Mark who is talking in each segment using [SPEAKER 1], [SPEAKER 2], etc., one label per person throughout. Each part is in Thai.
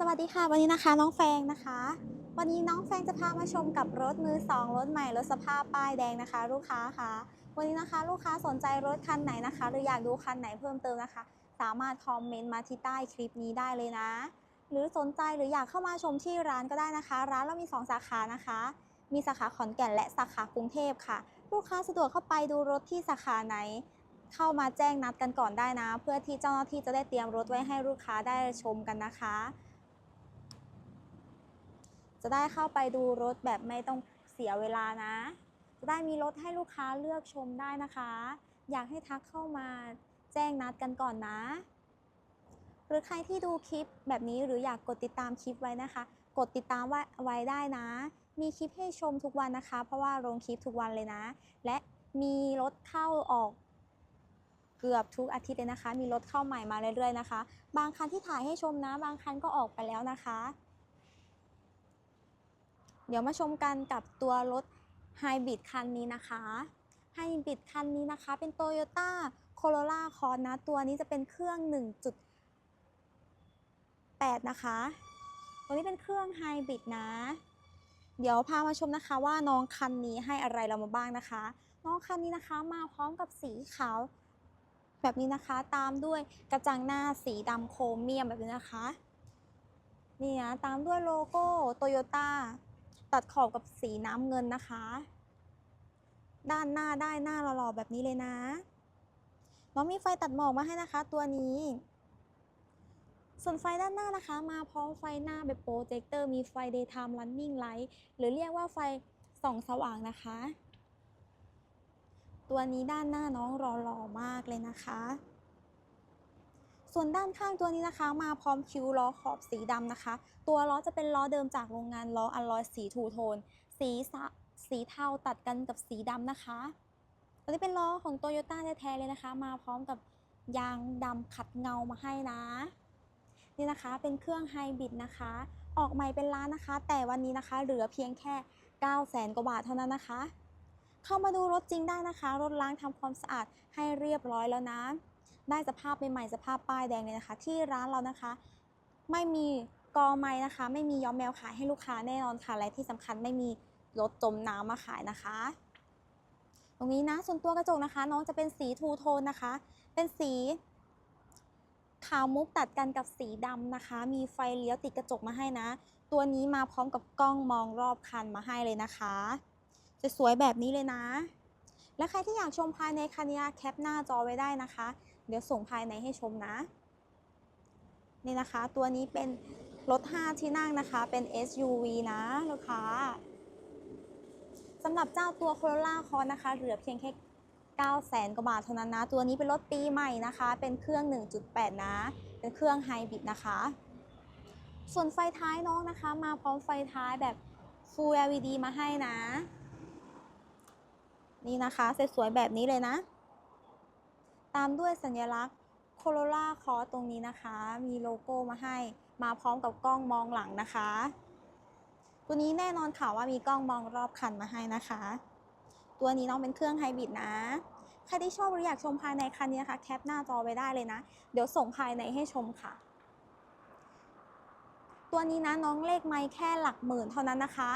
[SPEAKER 1] สวัสดีค่ะ วันนี้นะคะน้องแฟงนะคะ วันนี้น้องแฟงจะพามาชมกับรถมือสองรถใหม่รถสภาพป้ายแดงนะคะ ลูกค้าค่ะ วันนี้นะคะลูกค้าสนใจรถคันไหนนะคะ หรืออยากดูคันไหนเพิ่มเติมนะคะ สามารถคอมเมนต์มาที่ใต้คลิปนี้ได้เลยนะ หรือสนใจหรืออยากเข้ามาชมที่ร้านก็ได้นะคะ ร้านเรามี 2 สาขานะคะ มีสาขาขอนแก่นและสาขากรุงเทพค่ะ ลูกค้าสะดวกเข้าไปดูรถที่สาขาไหน เข้ามาแจ้งนัดกันก่อนได้นะ เพื่อที่เจ้าหน้าที่จะได้เตรียมรถไว้ให้ลูกค้าได้ชมกันนะคะ จะได้เข้าไปดูรถแบบไม่ต้องเสียเวลานะ จะได้มีรถให้ลูกค้าเลือกชมได้นะคะ อยากให้ทักเข้ามาแจ้งนัดกันก่อนนะ หรือใครที่ดูคลิปแบบนี้หรืออยากกดติดตามคลิปไว้นะคะ กดติดตามไว้ไวได้นะ มีคลิปให้ชมทุกวันนะคะ เพราะว่าลงคลิปทุกวันเลยนะ และมีรถเข้าออกเกือบทุกอาทิตย์เลยนะคะ มีรถเข้าใหม่มาเรื่อยๆนะคะ บางคันที่ถ่ายให้ชมนะ บางคันก็ออกไปแล้วนะคะ เดี๋ยวมาชมกันกับตัวรถไฮบริดคันนี้นะคะไฮบริดคันนี้นะคะ เป็น Toyota Corolla Cross นะ ตัวนี้จะเป็นเครื่อง 1.8 นะคะ ตัวนี้เป็นเครื่องไฮบริดนะ เดี๋ยวพามาชมนะคะว่าน้องคันนี้ให้อะไรเรามาบ้างนะคะ น้องคันนี้นะคะมาพร้อมกับสีขาว แบบนี้นะคะ ตามด้วยกระจังหน้าสีดำโครเมียมแบบนี้นะคะ นี่นะ ตามด้วยโลโก้โตโยต้า ตัดขอบกับสีน้ำเงินนะคะ ด้านหน้าได้หน้าหล่อๆแบบนี้เลยนะน้องมีไฟตัดหมอกมาให้นะคะ ตัวนี้ ส่วนไฟด้านหน้านะคะ มาพร้อมไฟหน้าแบบโปรเจคเตอร์มีไฟ daytime running light หรือเรียกว่าไฟส่องสว่างนะคะ ตัวนี้ด้านหน้าน้องรอหล่อมากเลยนะคะ ส่วนด้านข้างตัวนี้นะคะ มาพร้อมคิ้วล้อขอบสีดำนะคะ ตัวล้อจะเป็นล้อเดิมจากโรงงานล้ออัลลอยสีทูโทน สีส,สีเทาตัดกันกับสีดำนะคะตัวนี้เป็นล้อของโตโยต้าแท้ๆเลยนะคะ มาพร้อมกับยางดำขัดเงามาให้นะ นี่นะคะเป็นเครื่องไฮบริดนะคะ ออกใหม่เป็นล้านนะคะ แต่วันนี้นะคะ เหลือเพียงแค่9 0 0 0 0 0กว่าบาทเท่านั้นนะคะ เข้ามาดูรถจริงได้นะคะ รถล้างทำความสะอาดให้เรียบร้อยแล้วนะ ได้สภาพใหม่ๆสภาพป้ายแดงเลยนะคะ ที่ร้านเรานะคะ ไม่มีกอไม้นะคะ ไม่มีย้อมแมวขายให้ลูกค้าแน่นอนค่ะ และที่สำคัญไม่มีรถจมน้ำมาขายนะคะ ตรงนี้นะส่วนตัวกระจกนะคะ น้องจะเป็นสีทูโทนนะคะ เป็นสีขาวมุกตัดกันกับสีดำนะคะ มีไฟเลี้ยวติดกระจกมาให้นะ ตัวนี้มาพร้อมกับกล้องมองรอบคันมาให้เลยนะคะจะสวยแบบนี้เลยนะ และใครที่อยากชมภายในคันนี้แคปหน้าจอไว้ได้นะคะ เดี๋ยวส่งภายในให้ชมนะ นี่นะคะ ตัวนี้เป็นรถ 5 ที่นั่งนะคะ เป็น SUV นะลูกค้าสำหรับเจ้าตัว Corolla Cross นะคะ เหลือเพียงแค่9 0 0 0 0กว่าบาทเท่านั้นนะ ตัวนี้เป็นรถปีใหม่นะคะ เป็นเครื่อง 1.8 นะ เป็นเครื่องไฮบริดนะคะ ส่วนไฟท้ายน้องนะคะ มาพร้อมไฟท้ายแบบ Full LED มาให้นะ นี่นะคะสวยๆแบบนี้เลยนะ ตามด้วยสัญลักษณ์ Corolla Cross ตรงนี้นะคะ มีโลโก้มาให้มาพร้อมกับกล้องมองหลังนะคะ ตัวนี้แน่นอนค่ะว่ามีกล้องมองรอบคันมาให้นะคะ ตัวนี้น้องเป็นเครื่องไฮบริดนะใครที่ชอบหรืออยากชมภายในคันนี้นะคะแคปหน้าจอไว้ได้เลยนะ เดี๋ยวส่งภายในให้ชมค่ะ ตัวนี้นะน้องเลขไม่แค่หลักหมื่นเท่านั้นนะคะ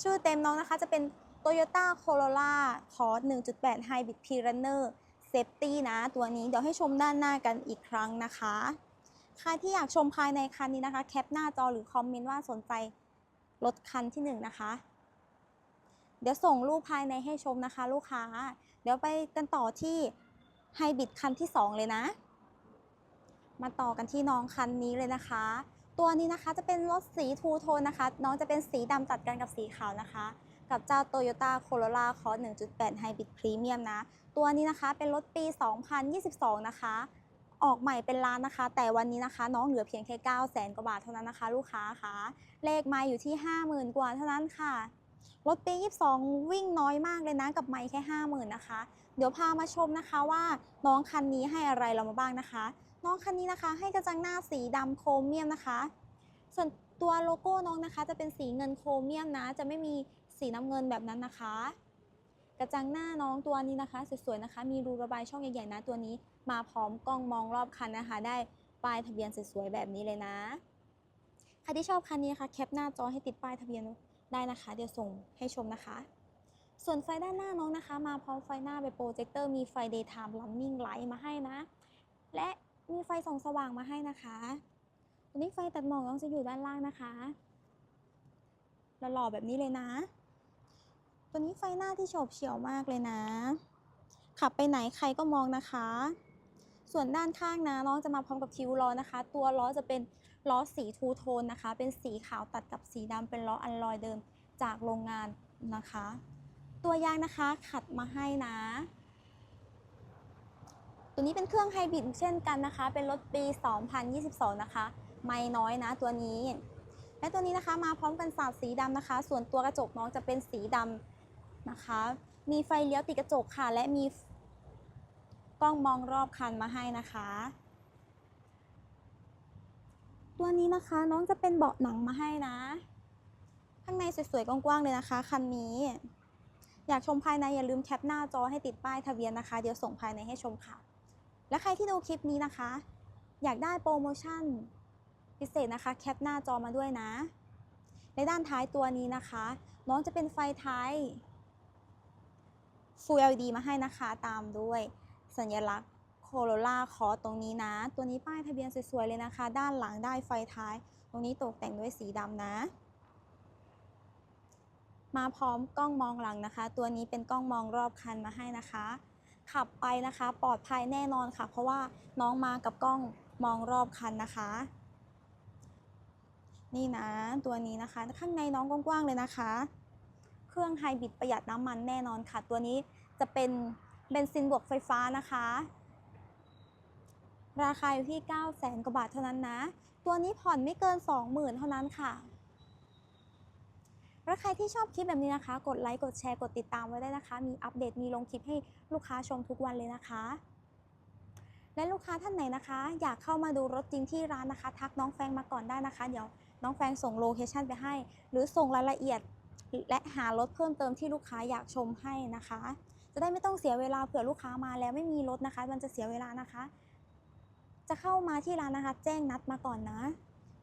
[SPEAKER 1] ชื่อเต็มน้องนะคะจะเป็น Toyota Corolla Cross 1.8 Hybrid P-Runner Safety นะ ตัวนี้เดี๋ยวให้ชมด้านหน้ากันอีกครั้งนะคะ ใครที่อยากชมภายในคันนี้นะคะ แคปหน้าจอหรือคอมเมนต์ว่าสนใจรถคันที่1นะคะ เดี๋ยวส่งรูปภายในให้ชมนะคะ ลูกค้า เดี๋ยวไปกันต่อที่ไฮบริดคันที่ 2 เลยนะ มาต่อกันที่น้องคันนี้เลยนะคะ ตัวนี้นะคะจะเป็นรถสีทูโทนนะคะ น้องจะเป็นสีดำตัดกันกับสีขาวนะคะ กับเจ้า Toyota Corolla Cross 1.8 Hybrid Premium นะ ตัวนี้นะคะเป็นรถปี 2022 นะคะ ออกใหม่เป็นล้านนะคะ แต่วันนี้นะคะ น้องเหลือเพียงแค่ 9 0 0 0 0 0กว่าบาทเท่านั้นนะคะ ลูกค้าคะเลขไมาอยู่ที่ 50,000 กว่าเท่านั้นค่ะ รถปี 22 วิ่งน้อยมากเลยนะ กับไม่แค่ 50,000 นะคะ เดี๋ยวพามาชมนะคะว่าน้องคันนี้ให้อะไรเรามาบ้างนะคะ น้องคันนี้นะคะ ให้กระจังหน้าสีดำโครเมียมนะคะ ส่วนตัวโลโก้น้องนะคะจะเป็นสีเงินโครเมียมนะ จะไม่มี สีน้ำเงินแบบนั้นนะคะ กระจังหน้าน้องตัวนี้นะคะสวยๆนะคะ มีรูระบายช่องใหญ่ๆนะตัวนี้ มาพร้อมกล้องมองรอบคันนะคะ ได้ป้ายทะเบียนสวยๆแบบนี้เลยนะใครที่ชอบคันนี้นะคะแคปหน้าจอให้ติดป้ายทะเบียนได้นะคะ เดี๋ยวส่งให้ชมนะคะ ส่วนไฟด้านหน้าน้องนะคะ มาพร้อมไฟหน้าเป็นโปรเจคเตอร์มีไฟ daytime running light มาให้นะ และมีไฟส่องสว่างมาให้นะคะตัวนี้ไฟตัดหมอกน้องจะอยู่ด้านล่างนะคะหล่อๆแบบนี้เลยนะ ตัวนี้ไฟหน้าที่โฉบเฉี่ยวมากเลยนะ ขับไปไหนใครก็มองนะคะ ส่วนด้านข้างนะน้องจะมาพร้อมกับคิ้วล้อนะคะ ตัวล้อจะเป็นล้อสีทูโทนนะคะ เป็นสีขาวตัดกับสีดำเป็นล้ออัลลอยเดิมจากโรงงานนะคะ ตัวยางนะคะขัดมาให้นะ ตัวนี้เป็นเครื่องไฮบริดเช่นกันนะคะ เป็นรถปี 2022 นะคะ ไม่น้อยนะตัวนี้และตัวนี้นะคะมาพร้อมกันสาดสีดำนะคะ ส่วนตัวกระจกน้องจะเป็นสีดำ นะคะ มีไฟเลี้ยวติดกระจกค่ะ และมีกล้องมองรอบคันมาให้นะคะ ตัวนี้นะคะน้องจะเป็นเบาะหนังมาให้นะ ข้างในสวยๆ กว้างๆ เลยนะคะ คันนี้ อยากชมภายในอย่าลืมแคปหน้าจอให้ติดป้ายทะเบียนนะคะ เดี๋ยวส่งภายในให้ชมค่ะ และใครที่ดูคลิปนี้นะคะ อยากได้โปรโมชั่นพิเศษนะคะ แคปหน้าจอมาด้วยนะ ในด้านท้ายตัวนี้นะคะ น้องจะเป็นไฟท้าย Full LED มาให้นะคะตามด้วยสัญลักษณ์โคโรล่าคอตรงนี้นะ ตัวนี้ป้ายทะเบียนสวยๆเลยนะคะ ด้านหลังได้ไฟท้าย ตรงนี้ตกแต่งด้วยสีดำนะ มาพร้อมกล้องมองหลังนะคะ ตัวนี้เป็นกล้องมองรอบคันมาให้นะคะ ขับไปนะคะ ปลอดภัยแน่นอนค่ะ เพราะว่าน้องมากับกล้องมองรอบคันนะคะ นี่นะ ตัวนี้นะคะ ข้างในน้องกว้างๆเลยนะคะ รื่องไฮบริดประหยัดน้ำมันแน่นอนค่ะ ตัวนี้จะเป็นเบนซินบวกไฟฟ้านะคะ ราคาอยู่ที่9 0 0 0 0 0กว่าบาทเท่านั้นนะ ตัวนี้ผ่อนไม่เกิน 20,000 เท่านั้นค่ะแล้วใครที่ชอบคลิปแบบนี้นะคะ กดไลค์ กดแชร์ กดติดตามไว้ได้นะคะ มีอัปเดต มีลงคลิปให้ลูกค้าชมทุกวันเลยนะคะ และลูกค้าท่านไหนนะคะ อยากเข้ามาดูรถจริงที่ร้านนะคะ ทักน้องแฟงมาก่อนได้นะคะ เดี๋ยวน้องแฟงส่งโลเคชั่นไปให้ หรือส่งรายละเอียด และหารถเพิ่มเติมที่ลูกค้าอยากชมให้นะคะ จะได้ไม่ต้องเสียเวลาเผื่อลูกค้ามาแล้วไม่มีรถนะคะ มันจะเสียเวลานะคะ จะเข้ามาที่ร้านนะคะ แจ้งนัดมาก่อนนะ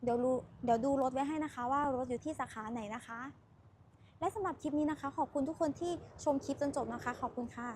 [SPEAKER 1] เดี๋ยวดูเดี๋ยวดูรถไว้ให้นะคะ ว่ารถอยู่ที่สาขาไหนนะคะ และสำหรับคลิปนี้นะคะ ขอบคุณทุกคนที่ชมคลิปจนจบนะคะ ขอบคุณค่ะ